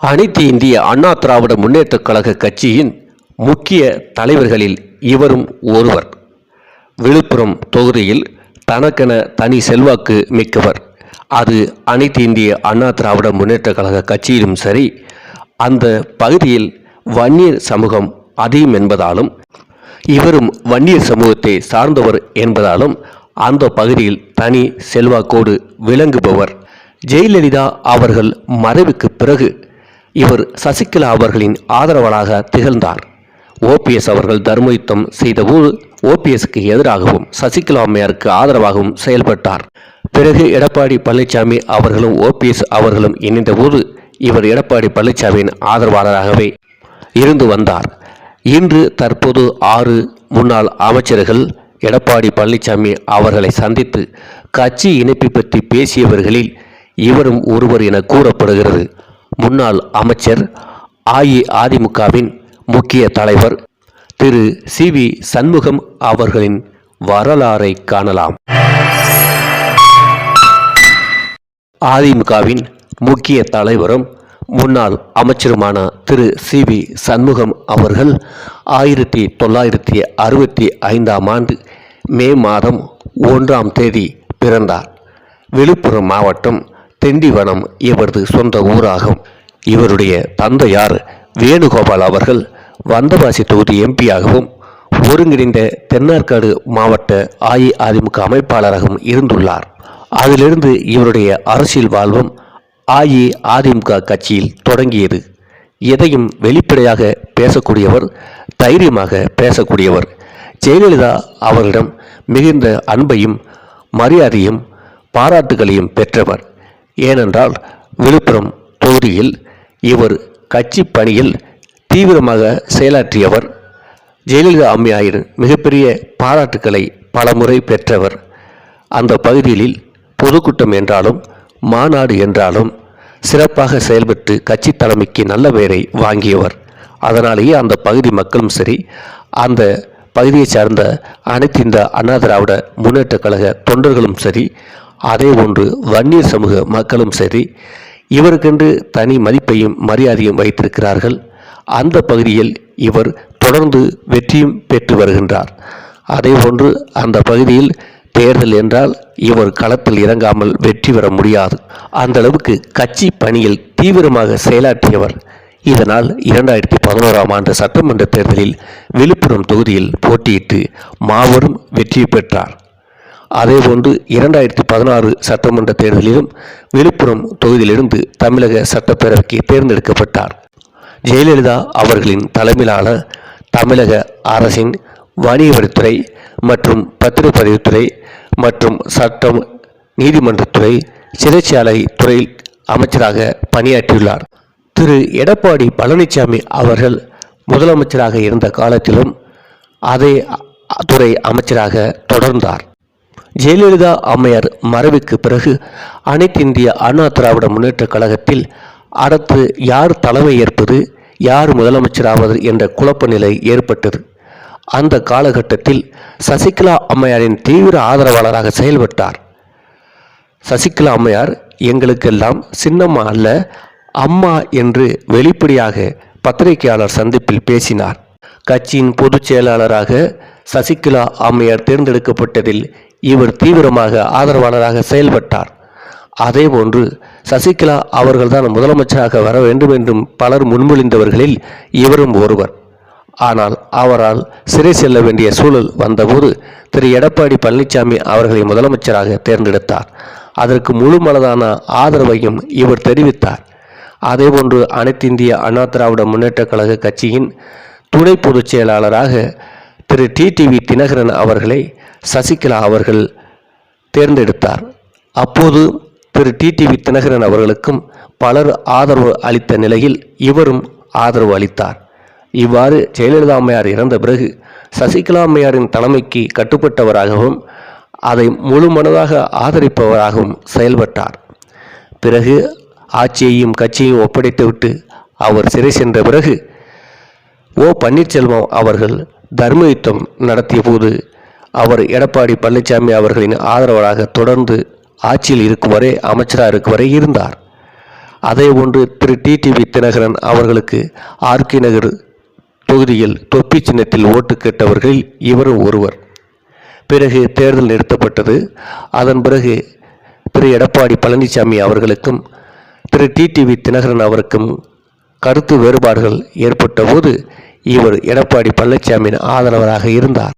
அனைத்து இந்திய அண்ணா திராவிட முன்னேற்றக் கழக கட்சியின் முக்கிய தலைவர்களில் இவரும் ஒருவர். விழுப்புரம் தொகுதியில் தனக்கென தனி செல்வாக்கு மிக்கவர். அது அனைத்து இந்திய அண்ணா திராவிட முன்னேற்றக் கழக கட்சியிலும் சரி அந்த பகுதியில் வன்னியர் சமூகம் அதிகம் என்பதாலும் இவரும் வன்னியர் சமூகத்தை சார்ந்தவர் என்பதாலும் அந்த பகுதியில் தனி செல்வாக்கோடு விளங்குபவர் ஜெயலலிதா அவர்கள் மறைவுக்கு பிறகு இவர் சசிகலா அவர்களின் ஆதரவாளராக திகழ்ந்தார். ஓபிஎஸ் அவர்கள் தர்மயுத்தம் செய்தபோது ஓபிஎஸ்க்கு எதிராகவும் சசிகலா அம்மையாருக்கு ஆதரவாகவும் செயல்பட்டார். பிறகு எடப்பாடி பழனிசாமி அவர்களும் ஓபிஎஸ் அவர்களும் இணைந்தபோது இவர் எடப்பாடி பழனிசாமியின் ஆதரவாளராகவே இருந்து வந்தார். இன்று தற்போது ஆறு முன்னாள் அமைச்சர்கள் எடப்பாடி பழனிசாமி அவர்களை சந்தித்து கட்சி இணைப்பு பற்றி பேசியவர்களில் இவரும் ஒருவர் என கூறப்படுகிறது. முன்னாள் அமைச்சர் அஇஅதிமுகவின் முக்கிய தலைவர் திரு. சி. வி. சண்முகம் அவர்களின் வரலாறை காணலாம். அதிமுகவின் முக்கிய தலைவரும் முன்னாள் அமைச்சருமான திரு. சி. வி. சண்முகம் அவர்கள் ஆயிரத்தி தொள்ளாயிரத்தி அறுபத்தி ஐந்தாம் ஆண்டு மே மாதம் ஒன்றாம் தேதி பிறந்தார். விழுப்புரம் மாவட்டம் திண்டிவனம் இவரது சொந்த ஊராகும். இவருடைய தந்தையார் வேணுகோபால் அவர்கள் வந்தவாசி தொகுதி எம்பியாகவும் ஒருங்கிணைந்த தென்னார்காடு மாவட்ட அஇஅதிமுக அமைப்பாளராகவும் இருந்துள்ளார். அதிலிருந்து இவருடைய அரசியல் வாழ்வும் அஇஅதிமுக கட்சியில் தொடங்கியது. எதையும் வெளிப்படையாக பேசக்கூடியவர் தைரியமாக பேசக்கூடியவர் ஜெயலலிதா அவரிடம் மிகுந்த அன்பையும் மரியாதையும் பாராட்டுகளையும் பெற்றவர். ஏனென்றால் விழுப்புரம் தொகுதியில் இவர் கட்சி பணியில் தீவிரமாக செயலாற்றியவர். ஜெயலலிதா அம்மையாயின் மிகப்பெரிய பாராட்டுக்களை பலமுறை பெற்றவர். அந்த பகுதியில் பொதுக்கூட்டம் என்றாலும் மாநாடு என்றாலும் சிறப்பாக செயல்பட்டு கட்சி தலைமைக்கு நல்ல பெயரை வாங்கியவர். அதனாலேயே அந்த பகுதி மக்களும் சரி அந்த பகுதியை சார்ந்த அனைத்து இந்த அண்ணா திராவிட முன்னேற்றக் கழக தொண்டர்களும் சரி அதே போன்று வன்னியர் சமூக மக்களும் சரி இவருக்கென்று தனி மதிப்பையும் மரியாதையும் வைத்திருக்கிறார்கள். அந்த பகுதியில் இவர் தொடர்ந்து வெற்றியும் பெற்று வருகின்றார். அதேபோன்று அந்த பகுதியில் தேர்தல் என்றால் இவர் களத்தில் இறங்காமல் வெற்றி பெற முடியாது. அந்த அளவுக்கு கட்சி பணியில் தீவிரமாக செயலாற்றியவர். இதனால் இரண்டாயிரத்தி பதினோராம் ஆண்டு சட்டமன்ற தேர்தலில் விழுப்புரம் தொகுதியில் போட்டியிட்டு மாபெரும் வெற்றி பெற்றார். அதேபோன்று இரண்டாயிரத்தி பதினாறு சட்டமன்ற தேர்தலிலும் விழுப்புரம் தொகுதியிலிருந்து தமிழக சட்டப்பேரவைக்கு தேர்ந்தெடுக்கப்பட்டார். ஜெயலலிதா அவர்களின் தலைமையிலான தமிழக அரசின் வணிகவரித்துறை மற்றும் பத்திரப்பதிவுத்துறை மற்றும் சட்டம் நீதிமன்றத்துறை சிறைச்சாலை துறையில் அமைச்சராக பணியாற்றியுள்ளார். திரு. எடப்பாடி பழனிசாமி அவர்கள் முதலமைச்சராக இருந்த காலத்திலும் அதே துறை அமைச்சராக தொடர்ந்தார். ஜெயலலிதா அம்மையார் மறைவுக்கு பிறகு அனைத்து இந்திய அண்ணா திராவிட முன்னேற்றக் கழகத்தில் அடுத்து யார் தலைமை ஏற்பது யார் முதலமைச்சராவது என்ற குழப்ப நிலை ஏற்பட்டது. அந்த காலகட்டத்தில் சசிகலா அம்மையாரின் தீவிர ஆதரவாளராக செயல்பட்டார். சசிகலா அம்மையார் எங்களுக்கெல்லாம் சின்னம்மா அல்ல அம்மா என்று வெளிப்படையாக பத்திரிகையாளர் சந்திப்பில் பேசினார். கட்சியின் பொதுச் செயலாளராக சசிகலா அம்மையார் தேர்ந்தெடுக்கப்பட்டதில் இவர் தீவிரமாக ஆதரவாளராக செயல்பட்டார். அதேபோன்று சசிகலா அவர்கள்தான் முதலமைச்சராக வர வேண்டும் என்றும் பலர் முன்மொழிந்தவர்களில் இவரும் ஒருவர். ஆனால் அவரால் சிறை செல்ல வேண்டிய சூழல் வந்தபோது திரு. எடப்பாடி பழனிசாமி அவர்களை முதலமைச்சராக தேர்ந்தெடுத்தார். அதற்கு முழு மனதான ஆதரவையும் இவர் தெரிவித்தார். அதேபோன்று அனைத்திந்திய அண்ணா திராவிட முன்னேற்றக் கழக கட்சியின் துணை பொதுச் செயலாளராக திரு டிடிவி தினகரன் அவர்களை சசிகலா அவர்கள் தேர்ந்தெடுத்தார். அப்போது திரு டிடிவி தினகரன் அவர்களுக்கும் பலர் ஆதரவு அளித்த நிலையில் இவரும் ஆதரவு அளித்தார். இவ்வாறு ஜெயலலிதா அம்மையார் இறந்த பிறகு சசிகலா அம்மையாரின் தலைமைக்கு கட்டுப்பட்டவராகவும் அதை முழு மனதாக ஆதரிப்பவராகவும் செயல்பட்டார். பிறகு ஆட்சியையும் கட்சியையும் ஒப்படைத்துவிட்டு அவர் சிறை சென்ற பிறகு ஓ பன்னீர்செல்வம் அவர்கள் தர்ம யுத்தம் நடத்திய போது அவர் எடப்பாடி பழனிசாமி அவர்களின் ஆதரவாளராக தொடர்ந்து ஆட்சியில் இருக்கும் வரை அமைச்சராக இருக்கும் வரை இருந்தார். அதேபோன்று திரு டிடிவி தினகரன் அவர்களுக்கு ஆர்கே நகர் தொகுதியில் தொப்பி சின்னத்தில் ஓட்டு கேட்டவர்களில் இவரும் ஒருவர். பிறகு தேர்தல் நிறுத்தப்பட்டது. அதன் பிறகு திரு எடப்பாடி பழனிசாமி அவர்களுக்கும் திரு டிடிவி தினகரன் அவருக்கும் கருத்து வேறுபாடுகள் ஏற்பட்டபோது இவர் எடப்பாடி பழனிசாமியின் ஆதரவராக இருந்தார்.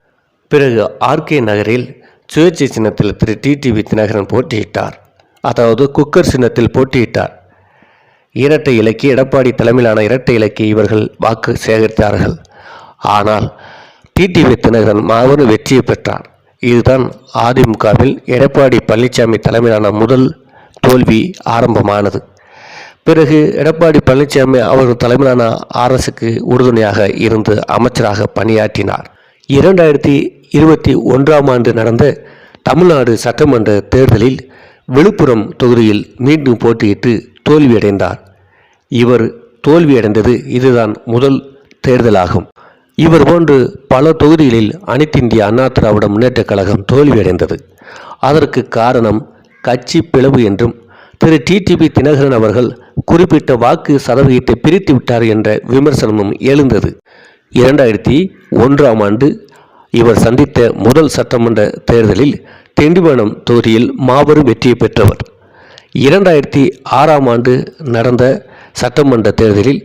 பிறகு ஆர்கே நகரில் சுயேட்சை சின்னத்தில் திரு டிடிவி தினகரன் போட்டியிட்டார். அதாவது குக்கர் சின்னத்தில் போட்டியிட்டார். இரட்டை இலக்கி எடப்பாடி தலைமையிலான இரட்டை இலக்கி இவர்கள் வாக்கு சேகரித்தார்கள். ஆனால் டிடிவி தினகரன் மாபெரும் வெற்றியை பெற்றார். இதுதான் அதிமுகவில் எடப்பாடி பழனிசாமி தலைமையிலான முதல் தோல்வி ஆரம்பமானது. பிறகு எடப்பாடி பழனிசாமி அவர்கள் தலைமையிலான அரசுக்கு உறுதுணையாக இருந்து அமைச்சராக பணியாற்றினார். இரண்டாயிரத்தி இருபத்தி ஒன்றாம் ஆண்டு நடந்த தமிழ்நாடு சட்டமன்ற தேர்தலில் விழுப்புரம் தொகுதியில் மீண்டும் போட்டியிட்டு தோல்வியடைந்தார். இவர் தோல்வியடைந்தது இதுதான் முதல் தேர்தலாகும். இவர் போன்று பல தொகுதிகளில் அனைத்திந்திய அண்ணா திராவிட முன்னேற்றக் கழகம் தோல்வியடைந்தது. அதற்கு காரணம் கட்சி பிளவு என்றும் திரு. டிடிபி தினகரன் அவர்கள் குறிப்பிட்ட வாக்கு சதவீதத்தை பிரித்து விட்டார் என்ற விமர்சனமும் எழுந்தது. இரண்டாயிரத்தி ஒன்றாம் ஆண்டு இவர் சந்தித்த முதல் சட்டமன்ற தேர்தலில் திண்டிவனம் தொகுதியில் மாபெரும் வெற்றியை பெற்றவர். இரண்டாயிரத்தி ஆறாம் ஆண்டு நடந்த சட்டமன்ற தேர்தலில்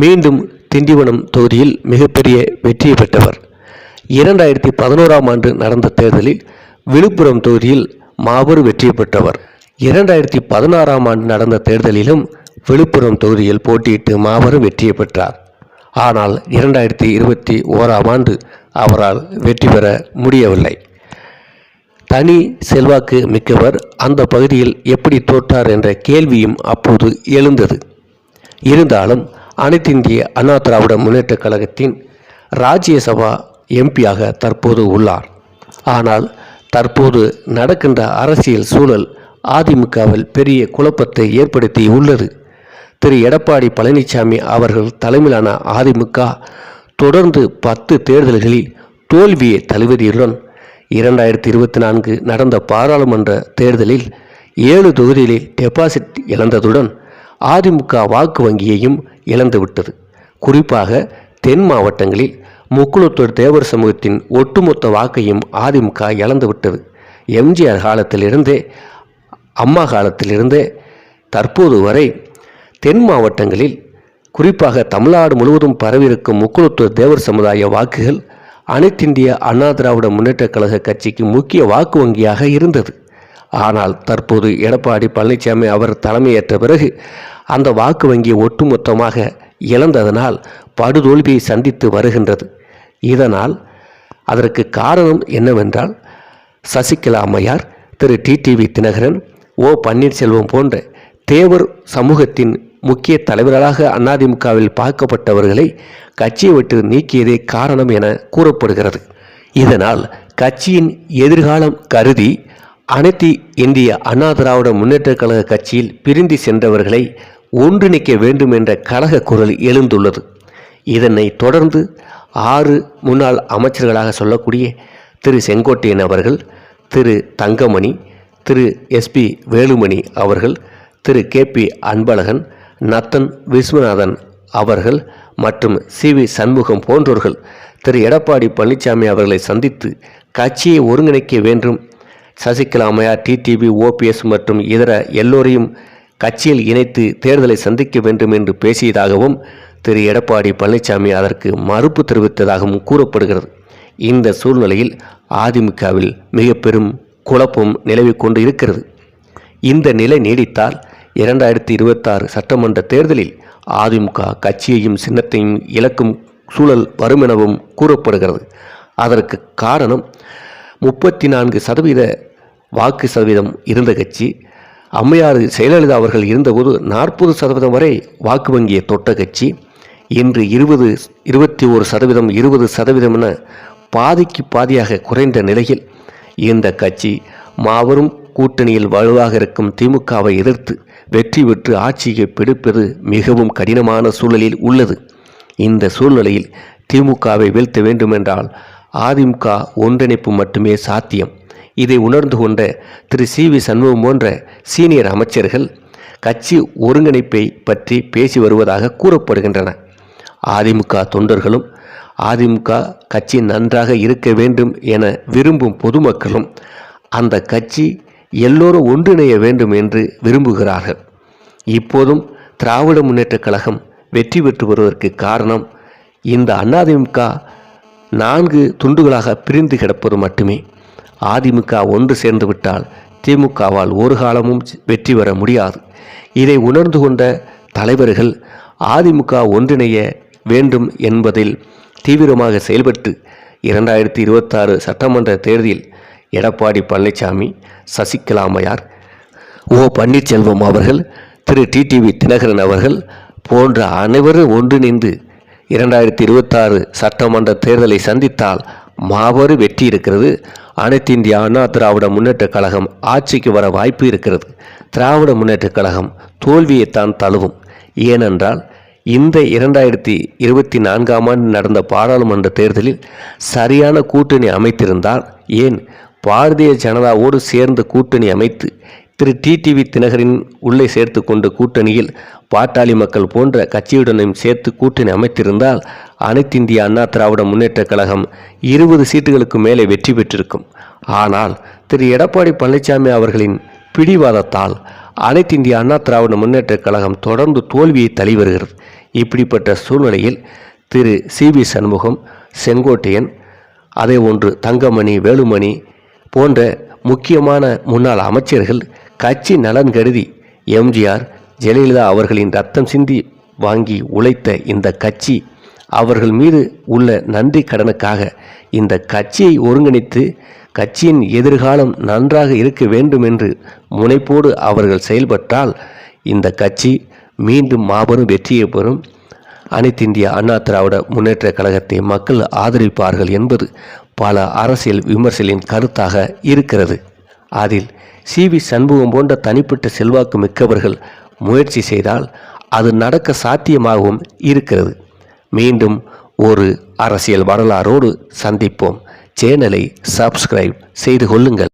மீண்டும் திண்டிவனம் தொகுதியில் மிகப்பெரிய வெற்றியை பெற்றவர். இரண்டாயிரத்தி பதினோராம் ஆண்டு நடந்த தேர்தலில் விழுப்புரம் தொகுதியில் மாபெரும் வெற்றியை பெற்றவர். இரண்டாயிரத்தி பதினாறாம் ஆண்டு நடந்த தேர்தலிலும் விழுப்புரம் தொகுதியில் போட்டியிட்டு மாபெரும் வெற்றியை பெற்றார். ஆனால் இரண்டாயிரத்தி இருபத்தி ஓராம் ஆண்டு அவரால் வெற்றி பெற முடியவில்லை. தனி செல்வாக்கு மிக்கவர் அந்த பகுதியில் எப்படி தோற்றார் என்ற கேள்வியும் அப்போது எழுந்தது. இருந்தாலும் அனைத்திந்திய அண்ணா திராவிட முன்னேற்றக் கழகத்தின் ராஜ்யசபா எம்பியாக தற்போது உள்ளார். ஆனால் தற்போது நடக்கின்ற அரசியல் சூழல் அதிமுகவில் பெரிய குழப்பத்தை ஏற்படுத்தி உள்ளது. திரு எடப்பாடி பழனிசாமி அவர்கள் தலைமையிலான அதிமுக தொடர்ந்து பத்து தேர்தல்களில் தோல்வியை தழுவதியுடன் இரண்டாயிரத்தி இருபத்தி நான்கு நடந்த பாராளுமன்ற தேர்தலில் ஏழு தொகுதிகளில் டெபாசிட் இழந்ததுடன் அதிமுக வாக்கு வங்கியையும் இழந்துவிட்டது. குறிப்பாக தென் மாவட்டங்களில் முக்குளத்தூர் தேவர் சமூகத்தின் ஒட்டுமொத்த வாக்கையும் அதிமுக இழந்துவிட்டது. எம்ஜிஆர் காலத்திலிருந்தே அம்மா காலத்திலிருந்தே தற்போது வரை தென் மாவட்டங்களில் குறிப்பாக தமிழ்நாடு முழுவதும் பரவியிருக்கும் முக்குளத்தூர் தேவர் சமுதாய வாக்குகள் அனைத்திந்திய அண்ணா திராவிட முன்னேற்றக் கழக கட்சிக்கு முக்கிய வாக்கு வங்கியாக இருந்தது. ஆனால் தற்போது எடப்பாடி பழனிசாமி அவர் தலைமையேற்ற பிறகு அந்த வாக்கு வங்கி ஒட்டுமொத்தமாக இழந்ததனால் படுதோல்வியை சந்தித்து வருகின்றது. இதனால் அதற்கு காரணம் என்னவென்றால் சசிகலா அம்மையார் திரு. TTV Dhinakaran O. பன்னீர்செல்வம் போன்ற தேவர் சமூகத்தின் முக்கிய தலைவர்களாக அதிமுகவில் பார்க்கப்பட்டவர்களை கட்சியை விட்டு நீக்கியதே காரணம் என கூறப்படுகிறது. இதனால் கட்சியின் எதிர்காலம் கருதி அனைத்து இந்திய அண்ணா திராவிட முன்னேற்றக் கழக கட்சியில் பிரிந்து சென்றவர்களை ஒன்றிணைக்க வேண்டும் என்ற கழக குரல் எழுந்துள்ளது. இதனை தொடர்ந்து ஆறு முன்னாள் அமைச்சர்களாக சொல்லக்கூடிய திரு செங்கோட்டையன் அவர்கள் திரு தங்கமணி திரு எஸ்பி வேலுமணி அவர்கள் திரு கே பி அன்பழகன் நத்தன் விஸ்வநாதன் அவர்கள் மற்றும் சி. வி. சண்முகம் போன்றோர்கள் திரு. எடப்பாடி பழனிசாமி அவர்களை சந்தித்து கட்சியை ஒருங்கிணைக்க வேண்டும். சசிகலா அம்மையார் டிடிவி ஓபிஎஸ் மற்றும் இதர எல்லோரையும் கட்சியில் இணைத்து தேர்தலை சந்திக்க வேண்டும் என்று பேசியதாகவும் திரு. எடப்பாடி பழனிசாமி அதற்கு மறுப்பு தெரிவித்ததாகவும் கூறப்படுகிறது. இந்த சூழ்நிலையில் அதிமுகவில் மிக பெரும் குழப்பம் நிலவி கொண்டு இருக்கிறது. இந்த நிலை நீடித்தால் இரண்டாயிரத்தி இருபத்தாறு சட்டமன்ற தேர்தலில் அதிமுக கட்சியையும் சின்னத்தையும் இழக்கும் சூழல் வரும் எனவும் கூறப்படுகிறது. அதற்கு காரணம் முப்பத்தி நான்கு சதவீத வாக்கு சதவீதம் இருந்த கட்சி. அம்மையார் ஜெயலலிதா அவர்கள் இருந்தபோது நாற்பது சதவீதம் வரை வாக்கு வங்கியை தொட்ட கட்சி. இன்று இருபது இருபத்தி ஒரு சதவீதம் இருபது சதவீதம் என பாதிக்கு பாதியாக குறைந்த நிலையில் இந்த கட்சி மாபெரும் கூட்டணியில் வலுவாக இருக்கும் திமுகவை எதிர்த்து வெற்றி பெற்று ஆட்சியை பிடிப்பது மிகவும் கடினமான சூழலில் உள்ளது. இந்த சூழ்நிலையில் திமுகவை வீழ்த்த வேண்டுமென்றால் அதிமுக ஒன்றிணைப்பு மட்டுமே சாத்தியம். இதை உணர்ந்து கொண்ட திரு. சி. வி. சண்முகம் போன்ற சீனியர் அமைச்சர்கள் கட்சி ஒருங்கிணைப்பை பற்றி பேசி வருவதாக கூறப்படுகின்றன. அதிமுக தொண்டர்களும் அதிமுக கட்சி நன்றாக இருக்க வேண்டும் என விரும்பும் பொதுமக்களும் அந்த கட்சி எல்லோரும் ஒன்றிணைய வேண்டும் என்று விரும்புகிறார்கள். இப்போதும் திராவிட முன்னேற்றக் கழகம் வெற்றி பெற்று வருவதற்கு காரணம் இந்த அதிமுக நான்கு துண்டுகளாக பிரிந்து கிடப்பது மட்டுமே. அதிமுக ஒன்று சேர்ந்து விட்டால் திமுகவால் ஒரு காலமும் வெற்றி பெற முடியாது. இதை உணர்ந்து கொண்ட தலைவர்கள் அதிமுக ஒன்றிணைய வேண்டும் என்பதில் தீவிரமாக செயல்பட்டு இரண்டாயிரத்தி இருபத்தாறு சட்டமன்ற தேர்தலில் எடப்பாடி பழனிசாமி சசிகலாமையார் ஓ பன்னீர்செல்வம் அவர்கள் திரு டிடிவி தினகரன் அவர்கள் போன்ற அனைவரும் ஒன்றிணைந்து இரண்டாயிரத்தி இருபத்தாறு சட்டமன்ற தேர்தலை சந்தித்தால் மாபெரும் வெற்றி இருக்கிறது. அனைத்து இந்திய அண்ணா திராவிட முன்னேற்றக் கழகம் ஆட்சிக்கு வர வாய்ப்பு இருக்கிறது. திராவிட முன்னேற்றக் கழகம் தோல்வியைத்தான் தழுவும். ஏனென்றால் இந்த இரண்டாயிரத்தி இருபத்தி நான்காம் ஆண்டு நடந்த பாராளுமன்ற தேர்தலில் சரியான கூட்டணி அமைத்திருந்தால் ஏன்? பாரதிய ஜனதாவோடு சேர்ந்து கூட்டணி அமைத்து திரு டிடிவி தினகரின் உள்ளே சேர்த்து கொண்ட கூட்டணியில் பாட்டாளி மக்கள் போன்ற கட்சியுடனும் சேர்த்து கூட்டணி அமைத்திருந்தால் அனைத்து இந்திய அண்ணா திராவிட முன்னேற்றக் கழகம் இருபது சீட்டுகளுக்கு மேலே வெற்றி பெற்றிருக்கும். ஆனால் திரு எடப்பாடி பழனிசாமி அவர்களின் பிடிவாதத்தால் அனைத்து இந்திய அண்ணா திராவிட முன்னேற்றக் கழகம் தொடர்ந்து தோல்வியை தள்ளி வருகிறது. இப்படிப்பட்ட சூழ்நிலையில் திரு சி வி சண்முகம் செங்கோட்டையன் அதே ஒன்று தங்கமணி வேலுமணி போன்ற முக்கியமான முன்னாள் அமைச்சர்கள் கட்சி நலன் கருதி எம்ஜிஆர் ஜெயலலிதா அவர்களின் ரத்தம் சிந்தி வாங்கி உழைத்த இந்த கட்சி அவர்கள் மீது உள்ள நன்றி கடனுக்காக இந்த கட்சியை ஒருங்கிணைத்து கட்சியின் எதிர்காலம் நன்றாக இருக்க வேண்டும் என்று முனைப்போடு அவர்கள் செயல்பட்டால் இந்த கட்சி மீண்டும் மாபெரும் வெற்றியை பெறும். அனைத்திந்திய அண்ணா திராவிட முன்னேற்ற கழகத்தை மக்கள் ஆதரிப்பார்கள் என்பது பல அரசியல் விமர்சலின் கருத்தாக இருக்கிறது. அதில் சி. வி. சண்முகம் போன்ற தனிப்பட்ட செல்வாக்கு மிக்கவர்கள் முயற்சி செய்தால் அது நடக்க சாத்தியமாகவும் இருக்கிறது. மீண்டும் ஒரு அரசியல் வரலாறோடு சந்திப்போம். சேனலை சப்ஸ்கிரைப் செய்து கொள்ளுங்கள்.